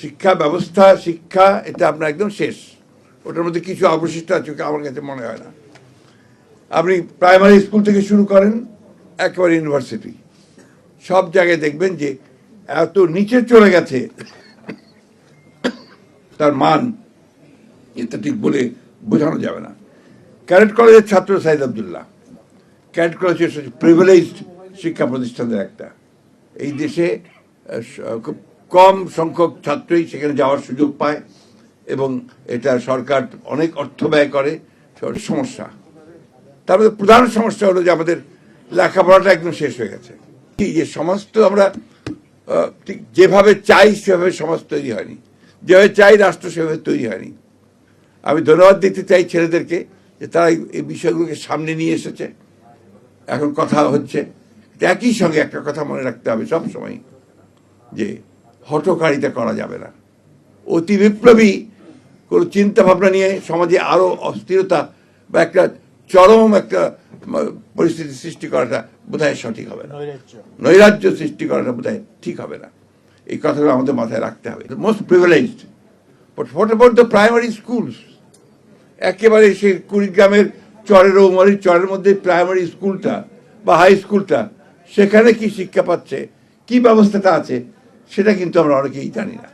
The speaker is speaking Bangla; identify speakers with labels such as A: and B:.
A: শিক্ষা ব্যবস্থা, শিক্ষা, এটা আপনার একদম শেষ। ওটার মধ্যে কিছু অবশিষ্ট আছে আমার কাছে মনে হয় না। আপনি প্রাইমারি স্কুল থেকে শুরু করেন, একেবারে ইউনিভার্সিটি। সব জায়গায় দেখবেন যে এত নিচে চলে গেছে। তার মান, এটা ঠিক বলে বোঝানো যাবে না। ক্যাডেট কলেজের ছাত্র Saeed Abdullah. Cadet college privileged শিক্ষা প্রতিষ্ঠানের একটা। এই দেশে খুব কম সংখ্যক ছাত্রই সেখানে যাওয়ার সুযোগ পায় এবং এটা সরকার অনেক অর্থ ব্যয় করে সমস্যা। তার মধ্যে প্রধান সমস্যা হলো যে আমাদের লেখাপড়াটা একদম শেষ হয়ে গেছে। কি যে সমাজ তো আমরা ঠিক যেভাবে চাই সেভাবে সমাজ তৈরি হয়নি। যেভাবে চাই রাষ্ট্র সেভাবে তৈরি হয়নি। আমি ধন্যবাদ দিতে চাই ছেলেদেরকে যে তারা এই- এই বিষয়গুলোকে সামনে নিয়ে এসেছে। এখন কথা হচ্ছে, একই সঙ্গে একটা কথা মনে রাখতে হবে সব সময় যে হটকারিতা করা যাবে না। অতি বিপ্লবী কোনো চিন্তা ভাবনা নিয়ে সমাজে আরও অস্থিরতা বা একটা চরম একটা পরিস্থিতি সৃষ্টি করাটা বোধহয় সঠিক হবে না।
B: নৈরাজ্য।
A: নৈরাজ্য সৃষ্টি করাটা বোধহয় ঠিক হবে না। এই কথাগুলো আমাদের মাথায় রাখতে হবে। Most privileged but what about the primary schools একেবারে সেই কুড়িগ্রামের চরের ওমরের চরের মধ্যে প্রাইমারি স্কুলটা বা হাই স্কুলটা সেখানে কি শিক্ষা পাচ্ছে? কি ব্যবস্থাটা আছে? সেটা কিন্তু আমরা অনেকেই জানি না।